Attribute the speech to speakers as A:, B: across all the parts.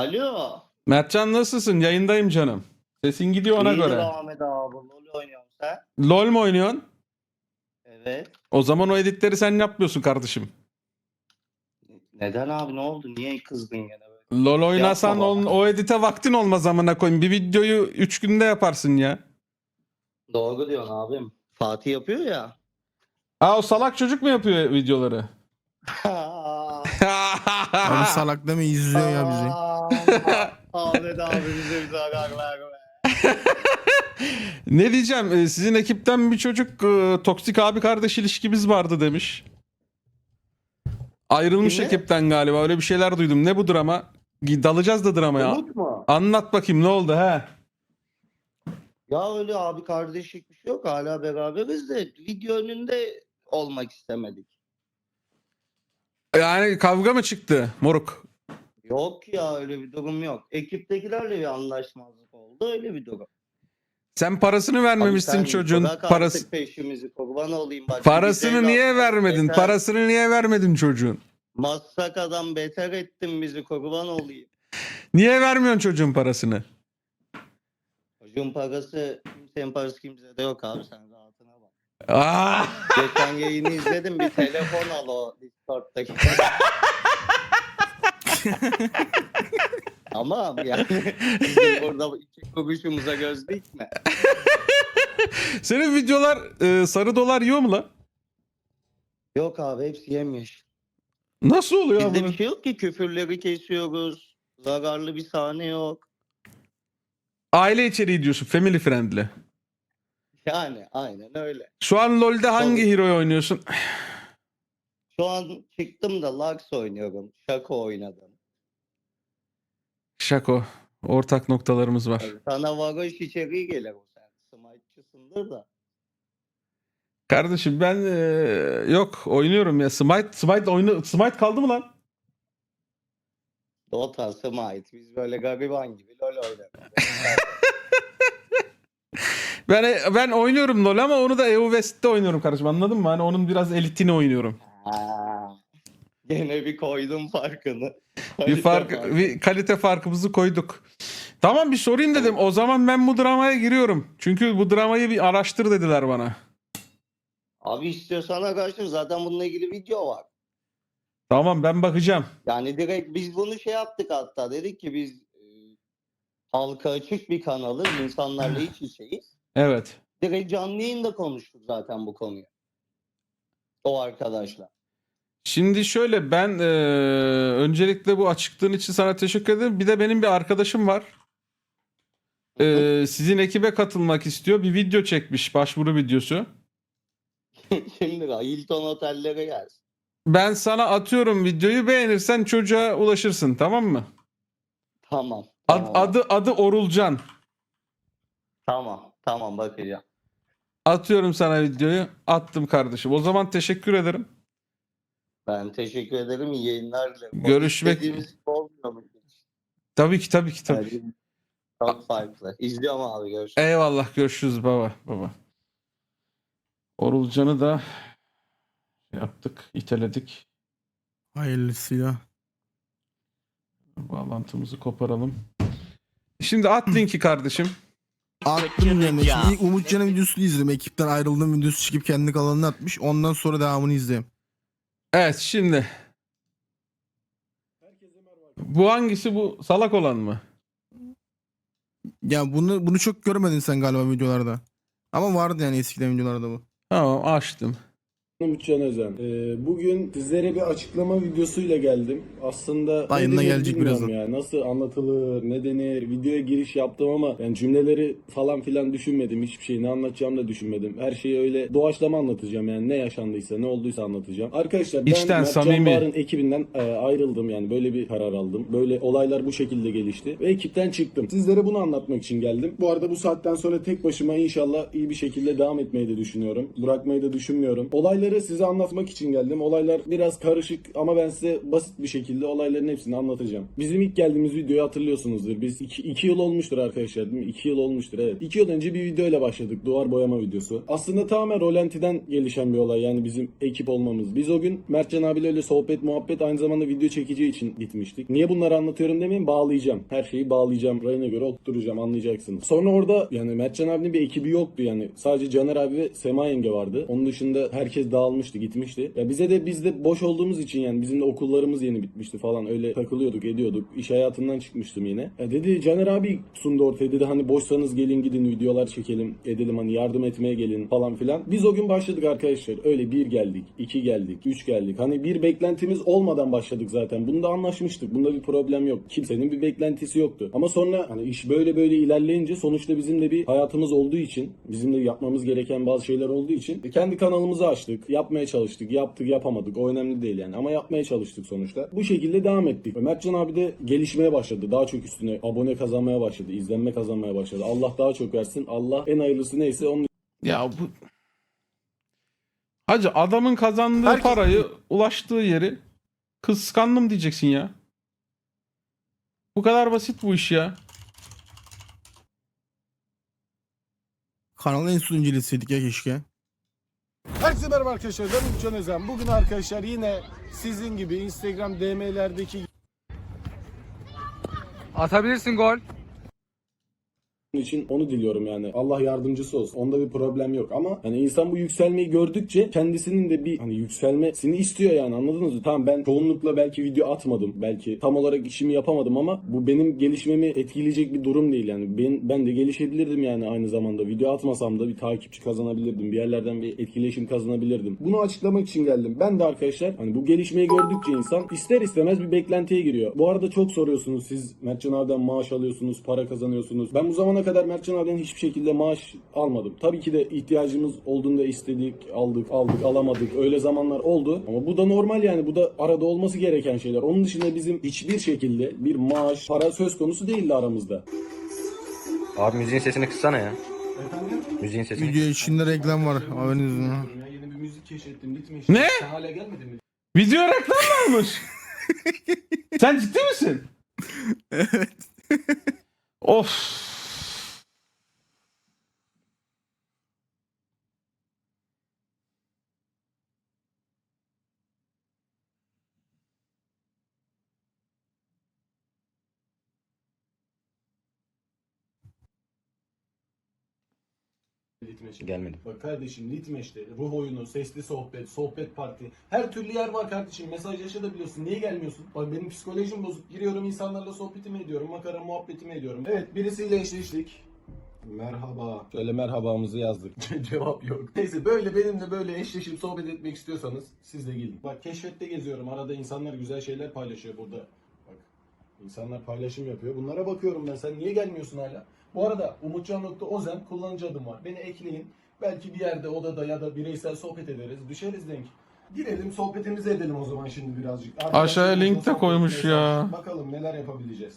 A: Alo.
B: Mertcan nasılsın? Yayındayım canım. Sesin gidiyor ona
A: İyidir
B: göre.
A: Ahmet abi. LoL oynuyorum sen.
B: LOL mu oynuyorsun?
A: Evet.
B: O zaman o editleri sen yapmıyorsun kardeşim.
A: Neden abi ne oldu? Niye kızdın gene böyle?
B: LOL oynasan
A: Yapma
B: on- o edite vaktin olmaz amına koyayım. Bir videoyu 3 günde yaparsın ya.
A: Doğru diyorsun abim. Fatih yapıyor ya.
B: Aa o salak çocuk mu yapıyor videoları?
C: Abi salak deme izliyor ya bizi.
A: Ahmet bir
B: ne diyeceğim? e, Sizin ekipten bir çocuk e, toksik abi kardeş ilişkimiz vardı demiş. Ayrılmış
A: Kimle?
B: ekipten galiba. Öyle bir şeyler duydum. Ne bu drama? Dalacağız da dramaya.
A: Umut mu?
B: Anlat bakayım ne oldu he?
A: Ya öyle abi kardeşlik bir şey yok. Hala beraberiz de video önünde olmak istemedik.
B: Yani kavga mı çıktı moruk?
A: Yok ya öyle bir durum yok. Ekiptekilerle bir anlaşmazlık oldu. Öyle bir durum.
B: Sen parasını vermemişsin
A: sen
B: çocuğun
A: bırak artık
B: parası.
A: peşimizi kurban olayım. Bak,
B: Parasını niye
A: evlat-
B: vermedin?
A: beter-
B: Parasını niye vermedin çocuğun?
A: Massaka'dan beter ettin bizi kurban olayım.
B: Niye vermiyorsun çocuğun parasını?
A: Çocuğun parası kimsenin parası kimsede yok abi sen rahatına bak.
B: Aa!
A: Geçen yayını izledim bir telefon al o Discord'daki. Ama yani bizim burada iki kuruşumuza göz dikme.
B: Senin videolar e, sarı dolar yiyor mu lan?
A: Yok abi hepsi yemyeşil.
B: Nasıl oluyor
A: Bizde bir şey yok ki küfürleri kesiyoruz. Zararlı bir sahne yok.
B: Aile içeriği diyorsun. Family friendly.
A: Yani aynen öyle.
B: Şu an LoL'de hangi hero'yu oynuyorsun?
A: Şu an çıktım da Lux oynuyorum. Şako oynadım.
B: Şako. Ortak noktalarımız var.
A: Sana varoş içeriği gelir o sen. Smite'çısındır da.
B: Kardeşim ben e, yok oynuyorum ya. Smite Smite oyunu Smite kaldı mı lan?
A: Dota, Smite. Biz böyle gariban gibi LoL oynarız.
B: Ben ben oynuyorum LoL ama onu da EU West'te oynuyorum kardeşim. Anladın mı? Hani onun biraz elitini oynuyorum.
A: Ha. Gene bir koydum farkını.
B: Bir
A: Kalite
B: fark
A: farkı.
B: bir kalite farkımızı koyduk. Tamam bir sorayım dedim. O zaman ben bu dramaya giriyorum. Çünkü bu dramayı bir araştır dediler bana.
A: Abi istiyorsan arkadaşlar zaten bununla ilgili video var.
B: Tamam ben bakacağım.
A: Yani direkt biz bunu şey yaptık hatta. Dedik ki biz e, halka açık bir kanalız. insanlarla iç içeyiz.
B: Evet.
A: Direkt canlı yayında konuştuk zaten bu konuyu. O arkadaşlar.
B: Şimdi şöyle ben eee, öncelikle bu açıklığın için sana teşekkür ederim. Bir de benim bir arkadaşım var. Eee, sizin ekibe katılmak istiyor. Bir video çekmiş, başvuru videosu.
A: Şimdi bak, Hilton otellere gelsin.
B: Ben sana atıyorum videoyu beğenirsen çocuğa ulaşırsın tamam mı?
A: Tamam.
B: Ad-
A: Tamam.
B: adı adı Orulcan.
A: Tamam. Tamam bakacağım.
B: Atıyorum sana videoyu. Attım kardeşim. O zaman teşekkür ederim.
A: Ben teşekkür ederim. İyi yayınlar dilerim.
B: Görüşmek-
A: olmuyor mu?
B: Tabii ki tabii ki tabii.
A: Yani Çok farklı. İzliyorum abi görüşürüz.
B: Eyvallah görüşürüz baba baba. Orulcan'ı da yaptık, iteledik.
C: Hayırlısıyla.
B: Bağlantımızı koparalım. Şimdi at linki kardeşim.
C: Attım yani. Şimdi Umutcan'ın videosunu izledim. Ekipten ayrıldığım videosu çıkıp kendi kanalına atmış. Ondan sonra devamını izleyeyim.
B: Evet şimdi. Bu hangisi bu salak olan mı?
C: Ya bunu bunu çok görmedin sen galiba videolarda. Ama vardı yani eskiden videolarda bu.
B: Tamam açtım.
D: Umutcan Özen. Ee, bugün sizlere bir açıklama videosuyla geldim. Aslında denir
C: gelecek birazdan.
D: Ya. Nasıl anlatılır, ne denir, videoya giriş yaptım ama ben cümleleri falan filan düşünmedim. Hiçbir şey ne anlatacağımı da düşünmedim. Her şeyi öyle doğaçlama anlatacağım yani ne yaşandıysa, ne olduysa anlatacağım. Arkadaşlar ben
B: İçten,
D: Mert Can
B: samimi.
D: Bağır'ın ekibinden e, ayrıldım yani böyle bir karar aldım. Böyle olaylar bu şekilde gelişti ve ekipten çıktım. Sizlere bunu anlatmak için geldim. Bu arada bu saatten sonra tek başıma inşallah iyi bir şekilde devam etmeyi de düşünüyorum. Bırakmayı da düşünmüyorum. Olayları olayları size anlatmak için geldim. Olaylar biraz karışık ama ben size basit bir şekilde olayların hepsini anlatacağım. Bizim ilk geldiğimiz videoyu hatırlıyorsunuzdur. Biz 2 yıl olmuştur arkadaşlar değil mi? 2 yıl olmuştur evet. 2 yıl önce bir videoyla başladık. Duvar boyama videosu. Aslında tamamen Rolanti'den gelişen bir olay. Yani bizim ekip olmamız. Biz o gün Mertcan abiyle öyle sohbet muhabbet aynı zamanda video çekeceği için gitmiştik. Niye bunları anlatıyorum demeyin bağlayacağım. Her şeyi bağlayacağım. Rayına göre oturtacağım anlayacaksınız. Sonra orada yani Mertcan abinin bir ekibi yoktu yani. Sadece Caner abi ve Sema yenge vardı. Onun dışında herkes dağılmıştı gitmişti. Ya bize de biz de boş olduğumuz için yani bizim de okullarımız yeni bitmişti falan. Öyle takılıyorduk ediyorduk. İş hayatından çıkmıştım yine. Ya dedi Caner abi sundu ortaya dedi hani boşsanız gelin gidin videolar çekelim edelim hani yardım etmeye gelin falan filan. Biz o gün başladık arkadaşlar. Öyle bir geldik, iki geldik, üç geldik. Hani bir beklentimiz olmadan başladık zaten. Bunda anlaşmıştık. Bunda bir problem yok. Kimsenin bir beklentisi yoktu. Ama sonra hani iş böyle böyle ilerleyince sonuçta bizim de bir hayatımız olduğu için, bizim de yapmamız gereken bazı şeyler olduğu için e, kendi kanalımızı açtık. Yapmaya çalıştık. Yaptık, yapamadık. O önemli değil yani. Ama yapmaya çalıştık sonuçta. Bu şekilde devam ettik. Mertcan abi de gelişmeye başladı. Daha çok üstüne abone kazanmaya başladı. izlenme kazanmaya başladı. Allah daha çok versin. Allah en hayırlısı neyse onun
B: Ya bu Hacı adamın kazandığı
C: Herkes-
B: parayı ulaştığı yeri kıskandım diyeceksin ya. Bu kadar basit bu iş ya.
C: Kanalın en son inceleseydik ya keşke.
E: Herkese merhaba arkadaşlar ben Umutcan Özen. Bugün arkadaşlar yine sizin gibi Instagram DM'lerdeki
F: Atabilirsin gol.
D: İçin onu diliyorum yani. Allah yardımcısı olsun. Onda bir problem yok ama hani insan bu yükselmeyi gördükçe kendisinin de bir hani yükselmesini istiyor yani anladınız mı? Tamam ben çoğunlukla belki video atmadım. Belki tam olarak işimi yapamadım ama bu benim gelişmemi etkileyecek bir durum değil yani. Ben, ben de gelişebilirdim yani aynı zamanda. Video atmasam da bir takipçi kazanabilirdim. Bir yerlerden bir etkileşim kazanabilirdim. Bunu açıklamak için geldim. Ben de arkadaşlar hani bu gelişmeyi gördükçe insan ister istemez bir beklentiye giriyor. Bu arada çok soruyorsunuz siz Mertcan abiden maaş alıyorsunuz, para kazanıyorsunuz. Ben bu zamana kadar Mertcan abiden hiçbir şekilde maaş almadım. Tabii ki de ihtiyacımız olduğunda istedik, aldık, aldık, alamadık. Öyle zamanlar oldu. Ama bu da normal yani. Bu da arada olması gereken şeyler. Onun dışında bizim hiçbir şekilde bir maaş, para söz konusu değildi aramızda.
G: Abi müziğin sesini kıssana ya.
D: Efendim?
G: Müziğin sesini.
C: Video içinde reklam var. Haberiniz olsun.
D: Ya yeni bir müzik keşfettim. Ritmi
B: Ne?
D: Sen hala gelmedin mi?
B: Video reklam mı olmuş? Sen ciddi misin?
C: Evet.
B: Of.
D: Litmeş'e.
G: Gelmedi.
D: Bak kardeşim Litmeş'te ruh oyunu, sesli sohbet, sohbet parti. Her türlü yer var kardeşim. Mesajlaşabiliyorsun. Niye gelmiyorsun? Bak benim psikolojim bozuk. Giriyorum insanlarla sohbetimi ediyorum. Makara muhabbetimi ediyorum. Evet birisiyle eşleştik. Merhaba. Şöyle merhabamızı yazdık. Cevap yok. Neyse böyle benimle böyle eşleşip sohbet etmek istiyorsanız siz de gelin. Bak keşfette geziyorum. Arada insanlar güzel şeyler paylaşıyor burada. Bak insanlar paylaşım yapıyor. Bunlara bakıyorum ben. Sen niye gelmiyorsun hala? Bu arada Umutcan.ozen kullanıcı adım var. Beni ekleyin. Belki bir yerde odada ya da bireysel sohbet ederiz. Düşeriz denk. Girelim sohbetimizi edelim o zaman şimdi birazcık.
B: Aşağıya link de koymuş ya.
D: Bakalım neler yapabileceğiz.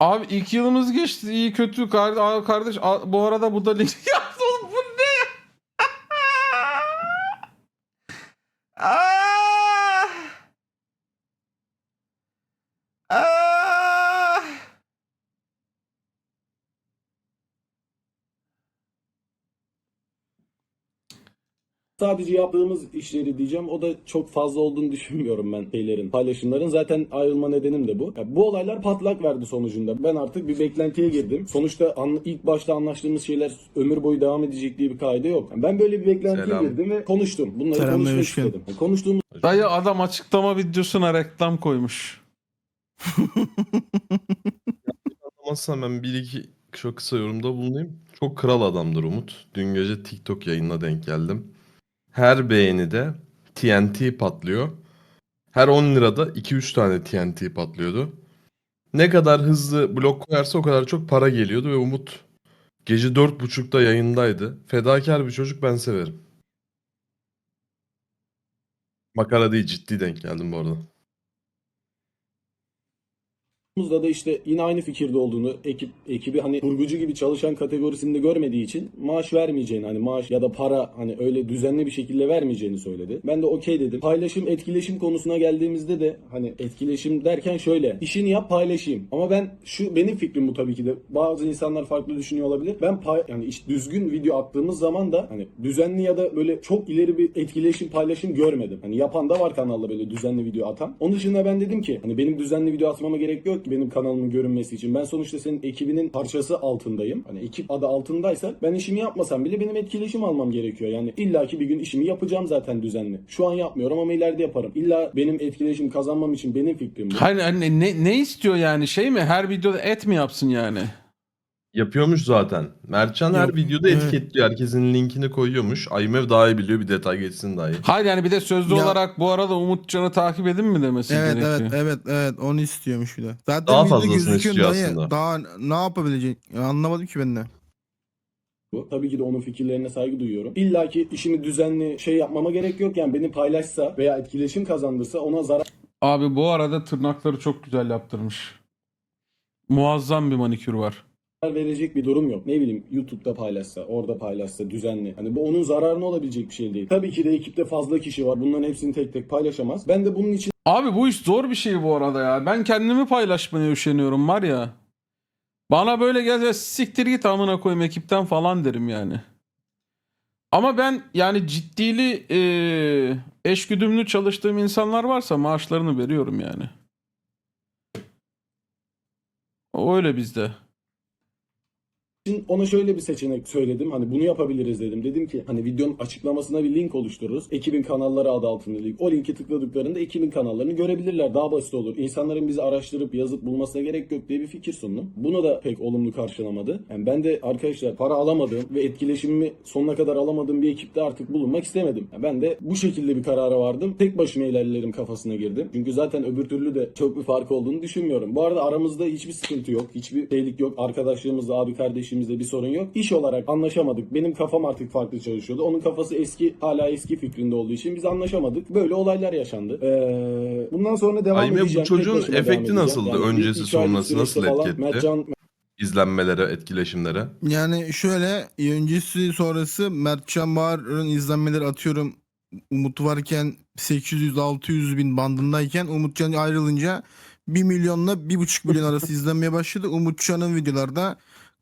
B: Abi ilk yılımız geçti. iyi kötü kar- kardeş. a- Bu arada bu da link. Ya oğlum bu ne? Ah! Ah!
D: Sadece yaptığımız işleri diyeceğim. O da çok fazla olduğunu düşünmüyorum ben şeylerin, paylaşımların. Zaten ayrılma nedenim de bu. Ya bu olaylar patlak verdi sonucunda. Ben artık bir beklentiye girdim. Sonuçta an- ilk başta anlaştığımız şeyler ömür boyu devam edecek diye bir kaide yok. Yani ben böyle bir beklentiye
G: Selam.
D: girdim ve konuştum. Bunları
C: Selam,
D: konuşmak istedim. Yani konuştuğumuz
B: Dayı adam açıklama videosuna reklam koymuş.
H: Anlamazsan ben bir iki çok kısa yorumda bulunayım. Çok kral adamdır Umut. Dün gece TikTok yayınına denk geldim. Her beğenide TNT patlıyor. Her 10 lirada 2-3 tane TNT patlıyordu. Ne kadar hızlı blok koyarsa o kadar çok para geliyordu ve Umut gece 4.30'da yayındaydı. Fedakar bir çocuk ben severim. Makara değil ciddi denk geldim bu arada.
D: Da da işte yine aynı fikirde olduğunu, ekip ekibi hani kurgucu gibi çalışan kategorisinde görmediği için maaş vermeyeceğini hani maaş ya da para hani öyle düzenli bir şekilde vermeyeceğini söyledi. Ben de okey dedim. Paylaşım, etkileşim konusuna geldiğimizde de hani etkileşim derken şöyle işini yap paylaşayım. Ama ben şu benim fikrim bu tabii ki de. Bazı insanlar farklı düşünüyor olabilir. Ben pay, yani iş, düzgün video attığımız zaman da hani düzenli ya da böyle çok ileri bir etkileşim paylaşım görmedim. Hani yapan da var kanalda böyle düzenli video atan. Onun dışında ben dedim ki hani benim düzenli video atmama gerek yok benim kanalımın görünmesi için. Ben sonuçta senin ekibinin parçası altındayım. Hani ekip adı altındaysa ben işimi yapmasam bile benim etkileşim almam gerekiyor. Yani illaki bir gün işimi yapacağım zaten düzenli. Şu an yapmıyorum ama ileride yaparım. İlla benim etkileşim kazanmam için benim fikrim bu.
B: Hayır hani ne, ne istiyor yani şey mi? Her videoda et mi yapsın yani?
H: Yapıyormuş zaten. Mertcan her
C: Yok,
H: videoda
C: evet.
H: etiketliyor. Herkesin linkini koyuyormuş. IMF daha iyi biliyor bir detay geçsin dahi.
B: Hayır yani bir de sözlü
C: Ya-
B: olarak bu arada Umutcan'ı takip edin mi demesi
C: Evet
B: gerekiyor.
C: evet evet evet onu istiyormuş bir de. Zaten
H: Daha
C: videoda
H: fazlasını
C: gözüküyor
H: istiyor
C: dayı.
H: aslında.
C: Daha ne yapabilecek? Ya Anlamadım ki ben de.
D: bu. Tabii ki de onun fikirlerine saygı duyuyorum. İlla ki işimi düzenli şey yapmama gerek yok. Yani beni paylaşsa veya etkileşim kazandırsa ona zarar
B: Abi bu arada tırnakları çok güzel yaptırmış. Muazzam bir manikür var.
D: Verecek bir durum yok. Ne bileyim YouTube'da paylaşsa, orada paylaşsa düzenli. Hani bu onun zararına olabilecek bir şey değil. Tabii ki de ekipte fazla kişi var. Bunların hepsini tek tek paylaşamaz. Ben de bunun için
B: Abi bu iş zor bir şey bu arada ya. Ben kendimi paylaşmaya üşeniyorum var ya. Bana böyle gel siktir git amına koyayım ekipten falan derim yani. Ama ben yani ciddili eee eşgüdümlü çalıştığım insanlar varsa maaşlarını veriyorum yani. O öyle bizde.
D: Ona şöyle bir seçenek söyledim. Hani bunu yapabiliriz dedim. Dedim ki hani videonun açıklamasına bir link oluştururuz. Ekibin kanalları adı altında link. O linki tıkladıklarında ekibin kanallarını görebilirler. Daha basit olur. İnsanların bizi araştırıp yazıp bulmasına gerek yok diye bir fikir sundum. Bunu da pek olumlu karşılamadı. Yani ben de arkadaşlar para alamadığım ve etkileşimimi sonuna kadar alamadığım bir ekipte artık bulunmak istemedim. Yani ben de bu şekilde bir karara vardım. Tek başıma ilerlerim kafasına girdim. Çünkü zaten öbür türlü de çok bir fark olduğunu düşünmüyorum. Bu arada aramızda hiçbir sıkıntı yok. Hiçbir şeylik yok. Arkadaşlığımızda, abi kardeşimizde bir sorun yok. İş olarak anlaşamadık. Benim kafam artık farklı çalışıyordu. Onun kafası eski, hala eski fikrinde olduğu için biz anlaşamadık. Böyle olaylar yaşandı. Ee, bundan sonra devam
H: Ayme, bu
D: edeceğim. Tek
H: çocuğun efekti nasıldı?
D: bir
H: Öncesi, sonrası nasıl etki etti?
D: Mertcan,
H: İzlenmelere, etkileşimlere.
C: Yani şöyle öncesi sonrası Mertcan Bağır'ın izlenmeleri atıyorum Umut varken 800-600 bin bandındayken Umutcan ayrılınca 1 milyonla 1,5 milyon arası izlenmeye başladı. Umutcan'ın videolarda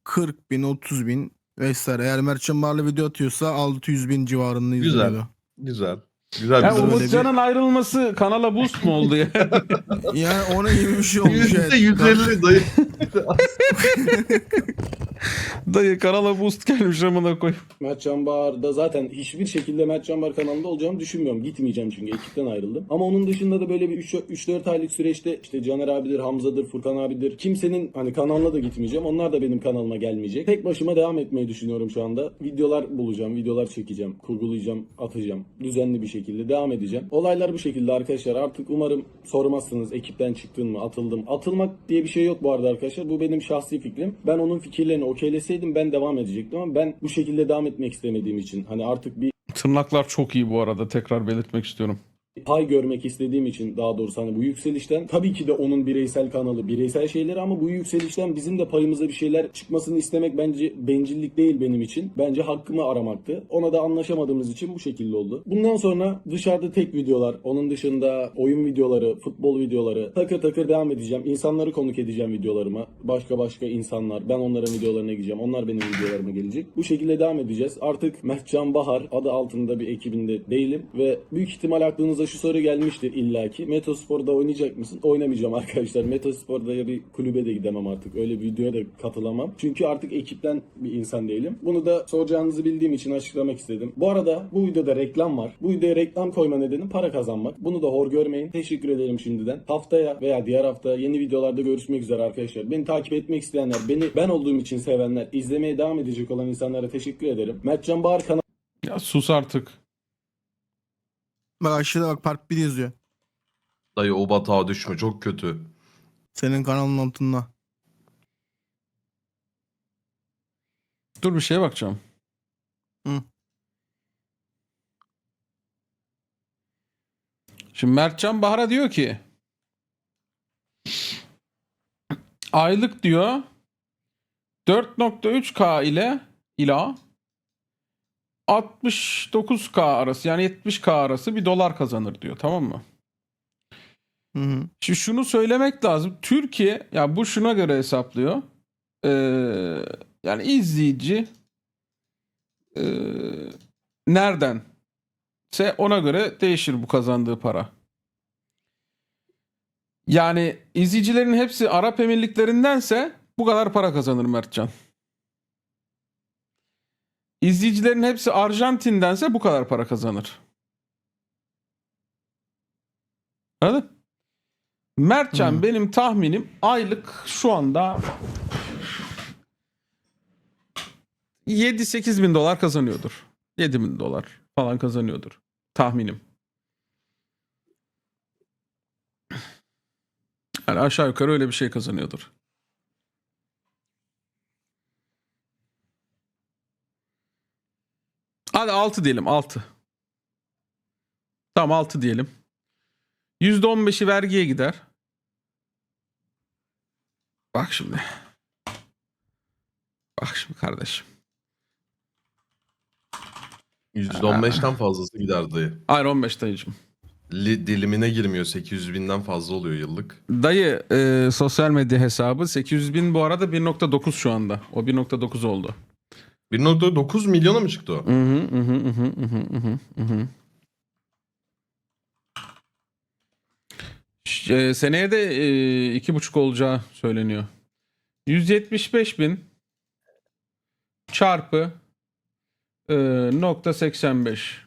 C: 40 bin, 30 bin vesaire. Eğer Mertcan Bağır'la video atıyorsa 600 bin civarında
H: Güzel.
C: izleniyordu.
H: Güzel. Güzel
B: Ya
H: bir
C: Umut-
B: Umutcan'ın ayrılması kanala boost mu oldu ya?
C: Yani ona gibi bir şey olmuş. evet.
H: %150 dayı.
B: Dayı kanala boost gelmiş amına koy.
D: Mertcan Bağır'da zaten hiçbir şekilde Mertcan Bağır kanalında olacağımı düşünmüyorum. Gitmeyeceğim çünkü ekipten ayrıldım. Ama onun dışında da böyle bir 3-4 aylık süreçte işte Caner abidir, Hamza'dır, Furkan abidir. Kimsenin hani kanalına da gitmeyeceğim. Onlar da benim kanalıma gelmeyecek. Tek başıma devam etmeyi düşünüyorum şu anda. Videolar bulacağım, videolar çekeceğim, kurgulayacağım, atacağım. Düzenli bir şekilde devam edeceğim. Olaylar bu şekilde arkadaşlar. Artık umarım sormazsınız ekipten çıktın mı, atıldım. Atılmak diye bir şey yok bu arada arkadaşlar. Bu benim şahsi fikrim. Ben onun fikirlerini okeyleseydim ben devam edecektim ama ben bu şekilde devam etmek istemediğim için hani artık bir
B: Tırnaklar çok iyi bu arada tekrar belirtmek istiyorum.
D: Pay görmek istediğim için daha doğrusu hani bu yükselişten tabii ki de onun bireysel kanalı, bireysel şeyleri ama bu yükselişten bizim de payımıza bir şeyler çıkmasını istemek bence bencillik değil benim için. Bence hakkımı aramaktı. Ona da anlaşamadığımız için bu şekilde oldu. Bundan sonra dışarıda tek videolar, onun dışında oyun videoları, futbol videoları takır takır devam edeceğim. İnsanları konuk edeceğim videolarıma. Başka başka insanlar. Ben onların videolarına gideceğim. Onlar benim videolarıma gelecek. Bu şekilde devam edeceğiz. Artık Mertcan Bahar adı altında bir ekibinde değilim ve büyük ihtimal aklınıza şu soru gelmiştir illaki. Metospor'da oynayacak mısın? Oynamayacağım arkadaşlar. Metospor'da ya bir kulübe de gidemem artık. Öyle bir videoya da katılamam. Çünkü artık ekipten bir insan değilim. Bunu da soracağınızı bildiğim için açıklamak istedim. Bu arada bu videoda reklam var. Bu videoya reklam koyma nedenim para kazanmak. Bunu da hor görmeyin. Teşekkür ederim şimdiden. Haftaya veya diğer hafta yeni videolarda görüşmek üzere arkadaşlar. Beni takip etmek isteyenler, beni ben olduğum için sevenler, izlemeye devam edecek olan insanlara teşekkür ederim. Mertcan Bağır kanalı
B: Ya sus artık.
C: Bak aşağıda bak part 1 yazıyor.
H: Dayı o batağa düşme çok kötü.
C: Senin kanalın altında.
B: Dur bir şeye bakacağım.
C: Hı.
B: Şimdi Mertcan Bahar'a diyor ki aylık diyor 4.3K ile ila 69K arası yani 70K arası bir dolar kazanır diyor tamam mı?
C: Hı hı.
B: Şimdi şunu söylemek lazım. Türkiye ya bu şuna göre hesaplıyor. Ee, yani izleyici ee, nereden ise ona göre değişir bu kazandığı para. Yani izleyicilerin hepsi Arap Emirliklerindense bu kadar para kazanır Mertcan. İzleyicilerin hepsi Arjantin'dense bu kadar para kazanır. Anladın? Mertcan
C: Hmm.
B: benim tahminim aylık şu anda 7-8 bin dolar kazanıyordur. 7 bin dolar falan kazanıyordur. Tahminim. Yani aşağı yukarı öyle bir şey kazanıyordur. Hadi 6 diyelim 6. Tamam 6 diyelim. %15'i vergiye gider. Bak şimdi. Bak şimdi kardeşim.
H: %15'ten fazlası gider dayı.
B: Hayır 15 dayıcım.
H: Li- dilimine girmiyor. 800 binden fazla oluyor yıllık.
B: Dayı e, sosyal medya hesabı 800 bin bu arada 1.9 şu anda. O 1.9 oldu.
H: 1.9 milyona mı çıktı o?
B: Hı hı hı hı hı hı hı hı. E, seneye de e, iki buçuk olacağı söyleniyor. 175 bin çarpı e, nokta 85.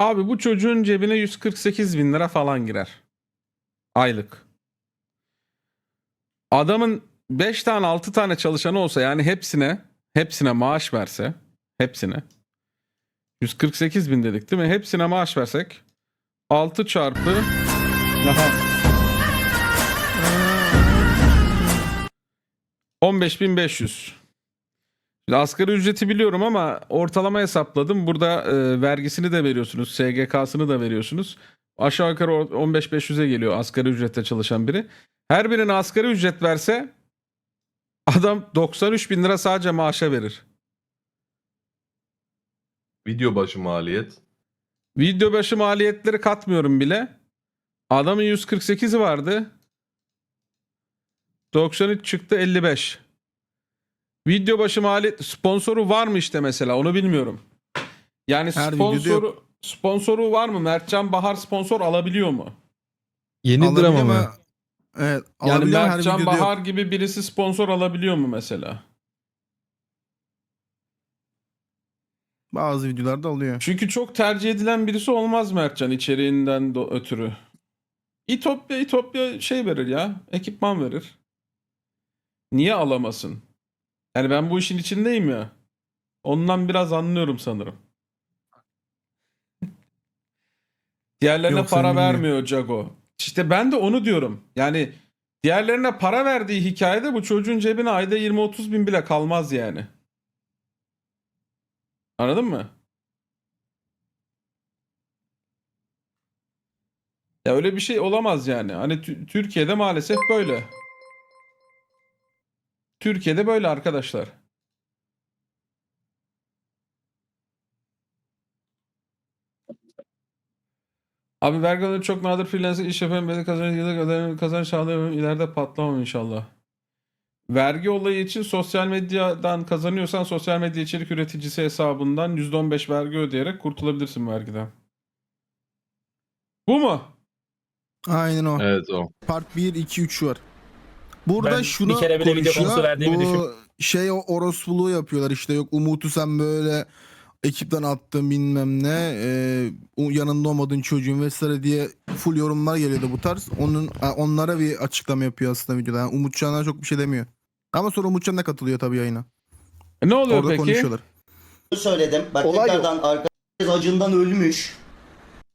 B: Abi bu çocuğun cebine 148 bin lira falan girer. Aylık. Adamın 5 tane 6 tane çalışanı olsa yani hepsine hepsine maaş verse hepsine 148 bin dedik değil mi? Hepsine maaş versek 6 çarpı Aha. 15.500. Şimdi asgari ücreti biliyorum ama ortalama hesapladım. Burada e, vergisini de veriyorsunuz. SGK'sını da veriyorsunuz. Aşağı yukarı o- 15.500'e geliyor asgari ücrette çalışan biri. Her birine asgari ücret verse adam 93 bin lira sadece maaşa verir.
H: Video başı maliyet.
B: Video başı maliyetleri katmıyorum bile. Adamın 148'i vardı. 93 çıktı 55. Video başı maliyet sponsoru var mı işte mesela onu bilmiyorum. Yani
C: Her
B: sponsoru sponsoru var mı? Mertcan Bahar sponsor alabiliyor mu?
F: Yenidir
C: Alabiliyor
F: ama.
C: ama- Evet.
B: Yani
C: alabiliyor ama her
B: Mertcan
C: videoda yok.
B: Bahar gibi birisi sponsor alabiliyor mu mesela?
C: Bazı videolarda alıyor.
B: Çünkü çok tercih edilen birisi olmaz Mertcan içeriğinden do- ötürü. İtopya İtopya şey verir ya. Ekipman verir. Niye alamasın? Yani ben bu işin içindeyim ya. Ondan biraz anlıyorum sanırım. Diğerlerine
C: Yok, sen
B: para vermiyor Jago. İşte ben de onu diyorum. Yani diğerlerine para verdiği hikayede bu çocuğun cebine ayda 20-30 bin bile kalmaz yani. Anladın mı? Ya öyle bir şey olamaz yani. Hani Tü- Türkiye'de maalesef böyle. Türkiye'de böyle arkadaşlar. Abi vergileri çok nadir freelancer iş yapan beni kazanç yıllık ödenen kazanç sağlayamam ileride patlamam inşallah. Vergi olayı için sosyal medyadan kazanıyorsan sosyal medya içerik üreticisi hesabından %15 vergi ödeyerek kurtulabilirsin vergiden. Bu mu?
C: Aynen o.
H: Evet o.
C: Part 1, 2, 3 var. Burada
I: Ben bir
C: şunu
I: kere bile video
C: konuşuyor.
I: konusu verdiğimi
C: bu
I: düşün.
C: şey o orospuluğu yapıyorlar işte yok Umut'u sen böyle ekipten attın bilmem ne e, o yanında olmadığın çocuğun vesaire diye full yorumlar geliyordu bu tarz. Onun ha, onlara bir açıklama yapıyor aslında videoda. Yani Umutcan'a çok bir şey demiyor. Ama sonra Umutcan da katılıyor tabii yayına.
B: E ne oluyor
C: Orada
B: peki?
C: konuşuyorlar.
A: söyledim. Bak
E: Olay
A: tekrardan arkadaş acından ölmüş.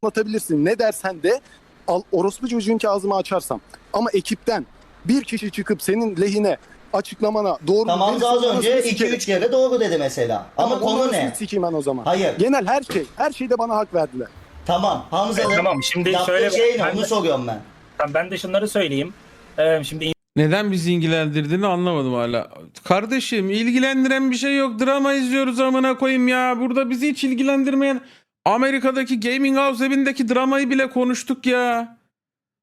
E: anlatabilirsin. Ne dersen de al, orospu çocuğun ağzımı açarsam. Ama ekipten bir kişi çıkıp senin lehine açıklamana doğru
A: Tamam
E: verirse
A: az önce
E: sikerim.
A: 2-3 kere doğru dedi mesela. Ama
E: Tamam,
A: konu ne?
E: sikeyim ben o zaman.
A: Hayır.
E: Genel her şey, her şeyde bana hak verdiler.
A: Tamam. Hamza'nın
I: Tamam şimdi
A: yaptığı
I: şöyle
A: şey ne?
I: ben
A: Onu
I: de,
A: soruyorum ben.
I: tamam, ben de şunları söyleyeyim. Ee, şimdi
B: Ne Neden bizi ilgilendirdiğini anlamadım hala. Kardeşim ilgilendiren bir şey yok. Drama izliyoruz amına koyayım ya. Burada bizi hiç ilgilendirmeyen Amerika'daki gaming house evindeki dramayı bile konuştuk ya.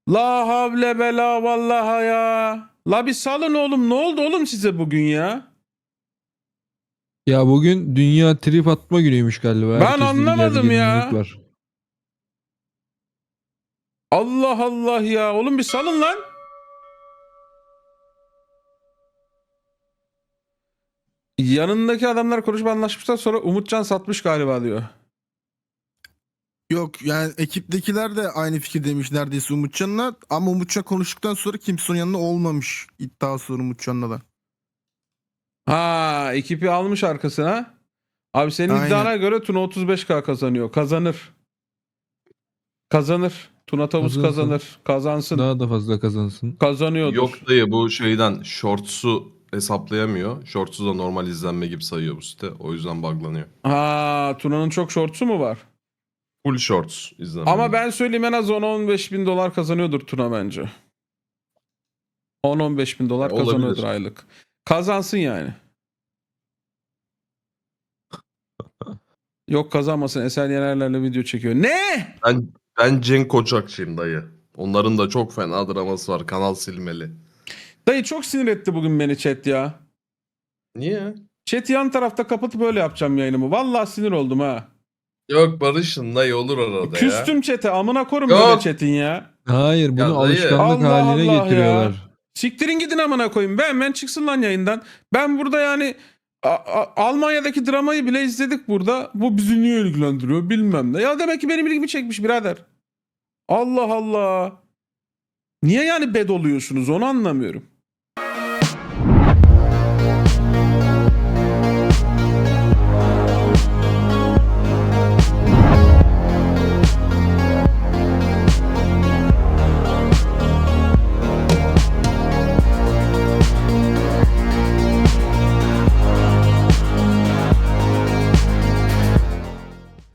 B: La havle bela vallaha ya. La bir salın oğlum. Ne oldu oğlum size bugün ya?
F: Ya bugün dünya trip atma günüymüş galiba.
B: Ben
F: Herkesin
B: anlamadım ya.
F: Var.
B: Allah Allah ya. Oğlum bir salın lan. Yanındaki adamlar konuşup anlaşmışlar sonra Umutcan satmış galiba diyor.
C: Yok yani ekiptekiler de aynı fikir demiş neredeyse Umutcan'la ama Umutcan konuştuktan sonra kimse onun yanında olmamış iddiası var Umutcan'la da.
B: Ha ekipi almış arkasına. Abi senin
C: Aynen.
B: iddiana göre Tuna 35k kazanıyor. Kazanır. Kazanır. Tuna Tavus
F: Kazansın.
B: kazanır. Kazansın.
F: Daha da fazla kazansın.
B: Kazanıyordur.
H: Yok dayı bu şeyden shorts'u hesaplayamıyor. Shorts'u da normal izlenme gibi sayıyor bu site. O yüzden buglanıyor.
B: Ha Tuna'nın çok shorts'u mu var?
H: Full shorts izlenme.
B: Ama ben söyleyeyim en az 10-15 bin dolar kazanıyordur Tuna bence. 10-15 bin dolar
H: Ya, olabilir.
B: kazanıyordur aylık. Kazansın yani. Yok kazanmasın. Eser Yenerler'le video çekiyor. Ne?
H: Ben, ben Cenk Koçakçıyım dayı. Onların da çok fena draması var. Kanal silmeli.
B: Dayı çok sinir etti bugün beni chat ya.
H: Niye?
B: Chat yan tarafta kapatıp böyle yapacağım yayınımı. Vallahi sinir oldum ha.
H: Yok barışın dayı olur arada ya.
B: Küstüm chat'e. Amına korum
H: Yok.
B: böyle chat'in ya.
F: Hayır bunu
H: dayı.
F: alışkanlık
B: Allah
F: haline
B: Allah ya.
F: getiriyorlar.
B: Siktirin gidin amına koyayım. Ben ben çıksın lan yayından. Ben burada yani A- A- Almanya'daki dramayı bile izledik burada. Bu bizi niye ilgilendiriyor bilmem ne. Ya demek ki benim ilgimi çekmiş birader. Allah Allah. Niye yani bed oluyorsunuz onu anlamıyorum.